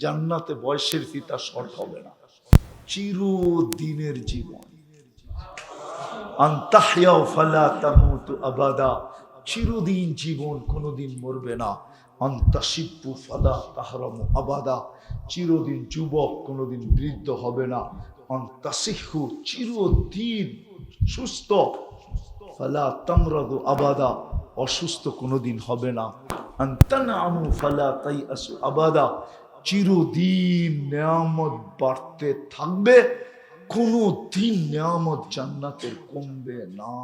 জান্নাতে বয়সের ফিতা শর্ট হবে না? চিরদিনের জীবন। আন্তাহিয়াও ফালা আবাদা। চিরদিন জীবন কোনোদিন মরবে না। আন্তাসিপ্পু ফালা তাহরামু আবাদা। চিরদিন যুবক কোনোদিন বৃদ্ধ হবে না। অন্তাসিহু চিরদিন সুস্থ। ফালা তামরাদু আবাদা। অসুস্থ কোনোদিন হবে না। আন্তানামু ফালা তাই আসু আবাদা। চিরদিন নিয়ামত বাড়তে থাকবে কোনো দিন নিয়ামত জান্নাতের কমবে না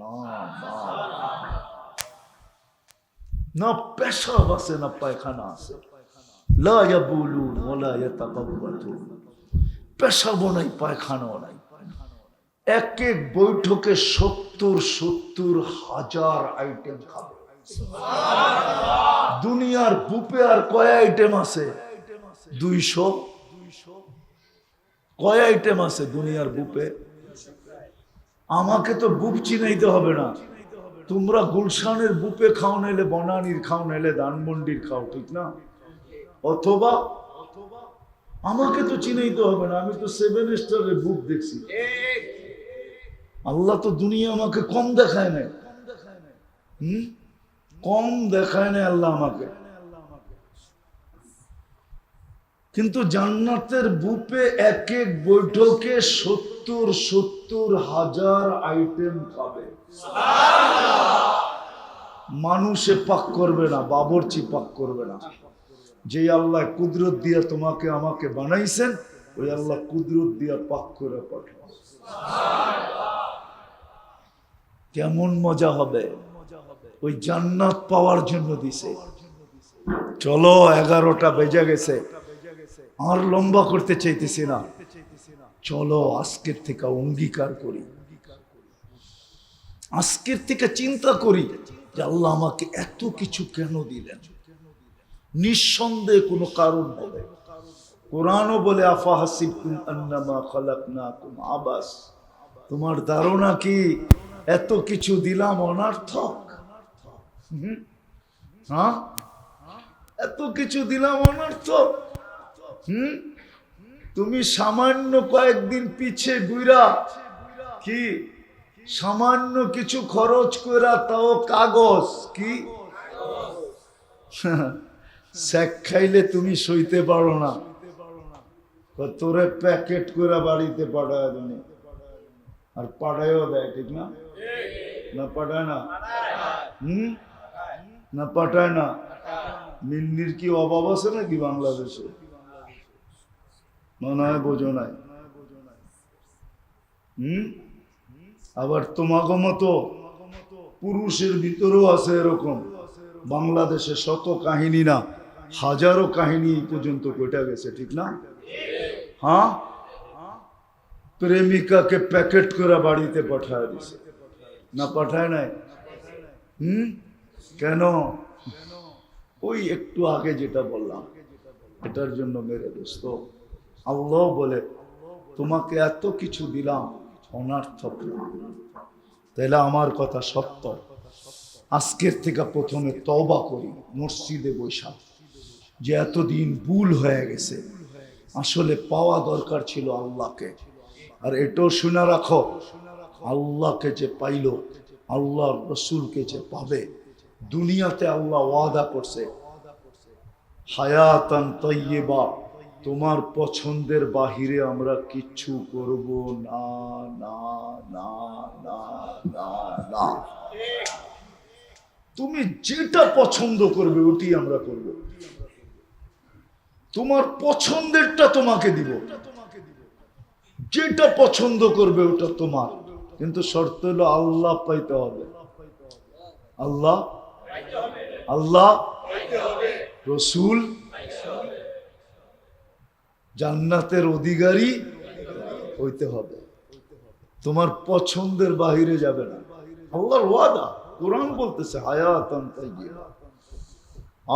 না না না। পেশাব আছে না পায়খানা আছে। পেশাবও নাই পায়খানাও নাই। এক এক বৈঠকে সত্তর সত্তর হাজার আইটেম খাবে। দুনিয়ার বুপে আর কয় আইটেম আছে? দুইশো। কয় আইটেম আছে দুনিয়ার বুপে আমাকে তো বুপ চিনাইতে হবে না। তোমরা গুলশানের বুপে খাও, নাইলে বনানির খাও, নাইলে দানমন্ডির খাও, ঠিক না? অথবা আমাকে তো চিনাইতে হবে না, আমি তো সেভেন স্টারের বুক দেখছি। আল্লাহ তো দুনিয়া আমাকে কম দেখায় না হুম? কম দেখায় না আল্লাহ আমাকে। কিন্তু জান্নাতের বুপে এক এক বৈঠকে সত্তর সত্তর হাজার আইটেম খাবে মানুষে পাক করবে না, বাবরচি পাক করবে না। যে আল্লাহ কুদরত দিয়া তোমাকে আমাকে বানাইছেন, ওই আল্লাহ কুদরত দিয়া পাক করে পাঠাও। কেমন মজা হবে? ওই জান্নাত পাওয়ার জন্য দিছে। চলো, এগারোটা বেজে গেছে। আর লম্বা করতে চাইতেছি না। চলো আজকের থেকে অঙ্গীকার করি। আজকের থেকে চিন্তা করি যে আল্লাহ আমাকে এত কিছু কেন দিলেন? নিঃসন্দেহে কোনো কারণ হবে কোরআনও বলে, আফা খালাকনাকুম আবাস। তোমার ধারণা কি? এত কিছু দিলাম অনার্থক? হ্যাঁ? এত কিছু দিলাম অনর্থক? হুম? তুমি সামান্য কয়েকদিন পিছে গুইরা কি? সামান্য কিছু খরচ করা তাও কাগজ, কি? স্যাক খাইলে তুমি সইতে পারো না। তোরে প্যাকেট করে বাড়িতে পাঠায় তুমি আর পাঠায়ও দেয়, ঠিক না? না পাঠায় না? হুম? না পাঠায় না? মিন্নির কি অভাব আছে নাকি বাংলাদেশে? মনে হয় বোঝো নাই। হুম? আবার তোমাকে মতো পুরুষের ভিতরেও আছে এরকম। বাংলাদেশে শত কাহিনী না, হাজারো কাহিনী পর্যন্ত কেটে গেছে, ঠিক না? হ্যাঁ? প্রেমিকাকে প্যাকেট করে বাড়িতে পাঠায় দিছে। না পাঠায় নাই? হুম? কেন? ওই একটু আগে যেটা বললাম, এটার জন্য মেরে দোস্ত আল্লাহ বলে, তোমাকে এত কিছু দিলাম, অনার্থক তাহলে আমার কথা সত্য। আজকের থেকে প্রথমে তবা করি, মসজিদে বৈশাখ যে এতদিন ভুল হয়ে গেছে, আসলে পাওয়া দরকার ছিল আল্লাহকে। আর এটাও শুনে রাখো, আল্লাহকে যে পাইল আল্লাহ রসুলকে যে পাবে, দুনিয়াতে আল্লাহ ওয়াদা করছে। হায়াতান তৈবা তোমার পছন্দের বাহিরে আমরা কিচ্ছু করব না না না না না না। তুমি যেটা পছন্দ করবে, ওটি আমরা করব। তোমার পছন্দেরটা তোমাকে দিব। যেটা পছন্দ করবে, ওটা তোমার। কিন্তু শর্ত হলো আল্লাহ পাইতে হবে। আল্লাহ আল্লাহ, রসুল জান্নাতের অধিকারী হইতে হবে। তোমার পছন্দের বাহিরে যাবে না। আল্লাহর ওয়াদা। কোরআন বলতেছে, হায়াতান তাইয়্যিবা।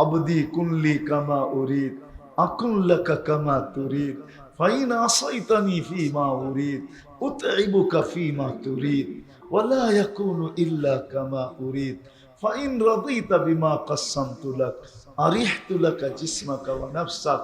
আবদি কুনলি কামা উরিদ আকুন লাকা কামা তুরিদ, ফাইন আসাইতানি ফিমা উরিদ উতইবুকা ফিমা তুরিদ ওয়ালা ইয়াকুনু ইল্লা কামা উরিদ, ফাইন রাদিতা বিমা কাসসামতু লাক, আরিহতু লাকা জিসমাকা ওয়া নাফসাক।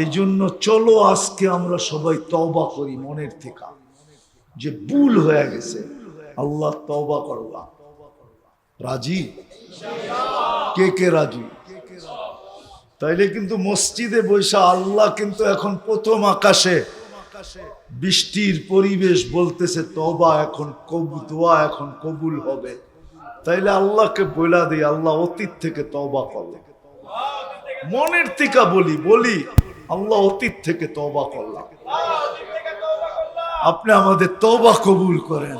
এই জন্য চলো আজকে আমরা সবাই তওবা করি মনের থেকে। যে ভুল হয়ে গেছে, আল্লাহ তওবা করলাম রাজি? কে কে রাজি? তাইলে কিন্তু মসজিদে বৈশা আল্লাহ কিন্তু এখন প্রথম আকাশে বৃষ্টির পরিবেশ বলতেছে তবা এখন কবু, দোয়া এখন কবুল হবে। তাইলে আল্লাহকে বইলা দিই, আল্লাহ অতীত থেকে তবা করলাম মনের থেকে বলি বলি আল্লাহ অতীত থেকে তবা করলাম। আপনি আমাদের তবা কবুল করেন।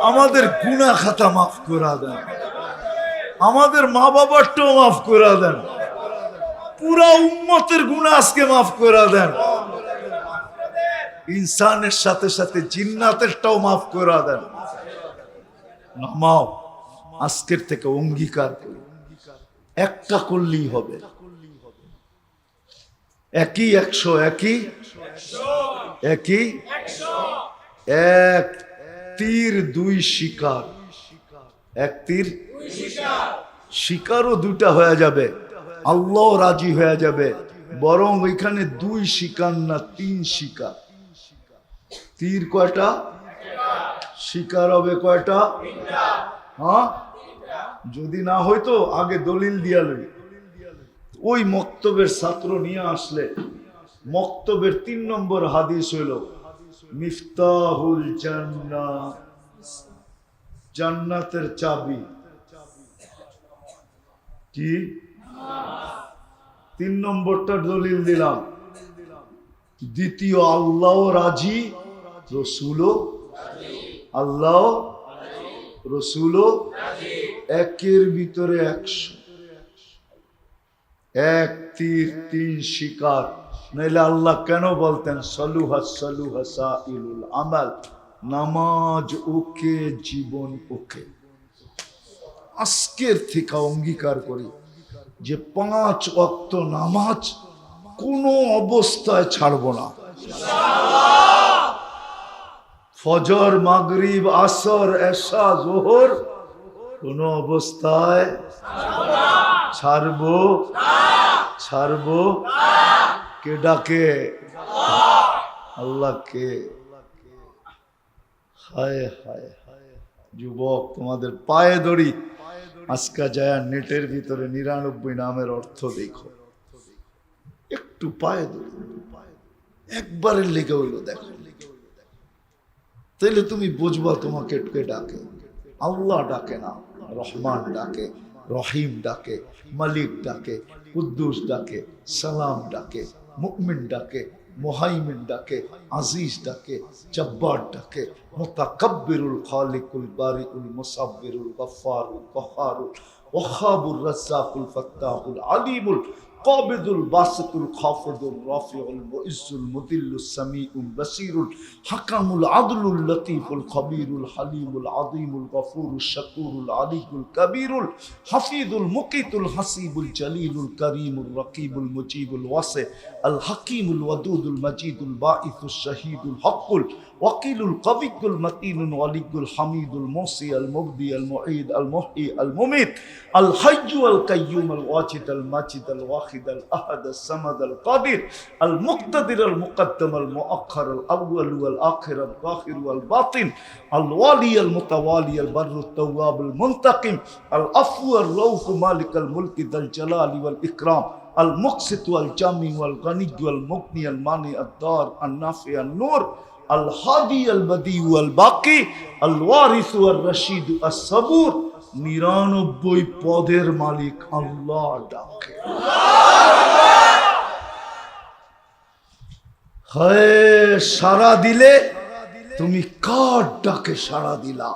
আমাদের গুণা খাতা মাফ করা দেন। আমাদের মা বাবারটাও মাফ করা দেন। পুরা উম্মতের গুণা আজকে মাফ করা দেন। ইনসানের সাথে সাথে জিন্নাতেরটাও মাফ করা দেন। নামাও, আজকের থেকে অঙ্গীকার করি। একটা করলেই হবে। একই একশো, একই? একই? এক তীর, দুই শিকার। এক তীর? শিকারও দুটা হয়ে যাবে। আল্লাহ রাজি হয়ে যাবে। বরং ওইখানে দুই শিকার না তিন শিকার। তীর কয়টা? শিকার হবে কয়টা? হ্যাঁ? যদি না হয়তো আগে দলিল দিয়া লই। ওই মক্তবের ছাত্র নিয়ে আসলে। মক্তবের তিন নম্বর হাদিস হইল, মিফতাহুল জান্না জান্নাতের চাবি। কি? তিন নম্বরটা দলিল দিলাম। দ্বিতীয়, আল্লাহ রাজি, রসুলও আল্লাহ রসুলও একের ভিতরে একশো। এক তীর, তিন শিকার। নাইলে আল্লাহ কেন বলতেন, সলুহা সলুহা সাইলুল আমাল। নামাজ ওকে, জীবন ওকে। আজকের থেকে অঙ্গীকার করি যে পাঁচ অক্ত নামাজ কোনো অবস্থায় ছাড়বো না। ফজর, মাগরিব, আসর, এশা, জোহর কোন অবস্থায় ছাড়বো? ছাড়বো? কে ডাকে? আল্লাহকে হায় হায় হায়। যুবক, তোমাদের পায়ে দড়ি। আজকা যায় নেটের ভিতরে নিরানব্বই নামের অর্থ দেখো। একটু পায়ে দড়ি। একবারের লেগে হইল, দেখো। তাইলে তুমি বুঝবা তোমাকে ডাকে? আল্লাহ ডাকে না, রহমান ডাকে। রহিম ডাকে মালিক ডাকে কুদ্দুস ডাকে সালাম ডাকে মুকমিন ডাকে মোহাইমিন ডাকে আজিজ ডাকে জব্বার ডাকে মুতাকাব্বিরুল খালিকুল বারিউল মুসাব্বিরুল গফফারুল কহারুল ওয়াহাবুর রাজ্জাকুল ফাত্তাহুল আলিমুল قابض الباسط الخافض الرافع المعز المذل السميع البصير الحكم العدل اللطيف الخبير الحليم العظيم الغفور الشكور العلي الكبير الحفيظ المقيت الحسيب الجليل الكريم الرقيب المجيب الواسع الحكيم الودود المجيد الباعث الشهيد الحق الوكيل القوي المتين الولي الحميد الموصي المبدي المعيد المحيي المميت الحي القيوم الواجد الماجد الواحد الأحد الصمد القادر المقتدر المقدم المؤخر الأول والآخر الظاهر والباطن الوالي المتوالي البر التواب المنتقم العفو الرؤوف مالك الملك ذا الجلال والإكرام المقسط والجامع والغني والمغني المانع الدار النافع النور الهادي البديع والباقي الوارث والرشيد الصبور নিরানব্বই পদের মালিক আল্লাহ ডাকে। সারা দিলে তুমি কার ডাকে সারা দিলা?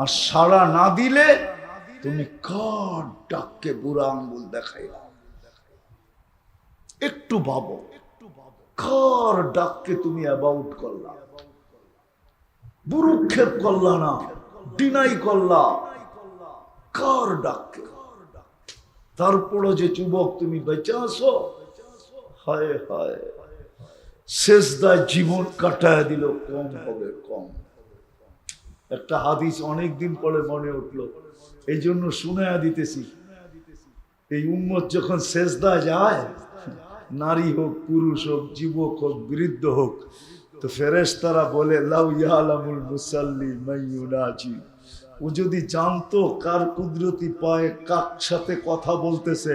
আর সারা না দিলে তুমি কার ডাককে বুড়া আঙ্গুল একটু একটু ভাবো, কার ডাককে তুমি অ্যাবাউট করলা? বুরুক্ষেপ করলা না ডিনাই করলা? কার ডাককে তারপরও যে যুবক তুমি বেঁচে আসো হায় হায় শেষদায় জীবন কাটায় দিল, কম হবে, কম। একটা হাদিস অনেক দিন পরে মনে উঠল। এই জন্য শুনে দিতেছি। এই উম্মত যখন শেষদা যায়, নারী হোক, পুরুষ হোক, যুবক হোক, বৃদ্ধ হোক, তো ফেরেশ তারা বলে, লাউ ইয়ালামুল মুসাল্লি মাইয়ুনাজি। ও যদি জানতো কার কুদরতি পায়ে কাক সাথে কথা বলতেছে,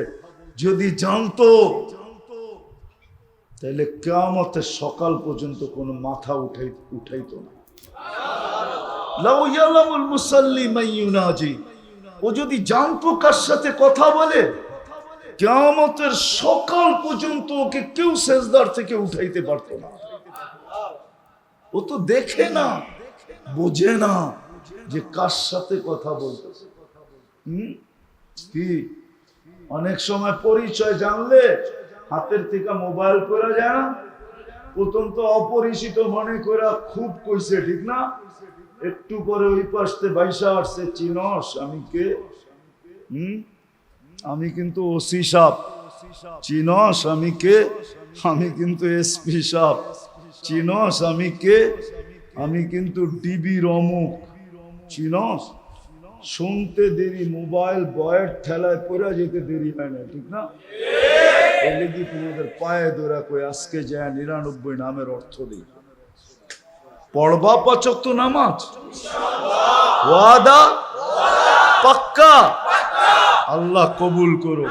যদি জানতো, তাহলে কেয়ামতের সকাল পর্যন্ত কোনো মাথা উঠাই, উঠাইতো না। ও যদি জানতো কার সাথে কথা বলে সকাল পর্যন্ত ওকে কেউ থেকে উঠাইতে পারতো না। ও তো দেখে না, বোঝে না। যে কার সাথে কথা বলতেছে? কি? অনেক সময় পরিচয় জানলে হাতের থেকে মোবাইল করা যায় না। প্রথম তো অপরিচিত মনে করা খুব কইছে, ঠিক না? একটু পরে ওই পাশে বাইসা আসছে, চিনস, আমি কে? হুম? আমি কিন্তু ওসি সাপ। চিনস, আমি কে? আমি কিন্তু এসপি সাপ। চিনস, আমি কে? আমি কিন্তু ডিবি রমুক। চিনস। শুনতে দেরি মোবাইল বয়ের ঠেলায় পড়ে যেতে দেরি হয় না ঠিক না? এলে কি তোমাদের পায়ে ধরা কই আজকে যায় নিরানব্বই নামের অর্থ দিই। পড়বা পাচক তো নামাজ ওয়াদা? পাক্কা? আল্লাহ কবুল করো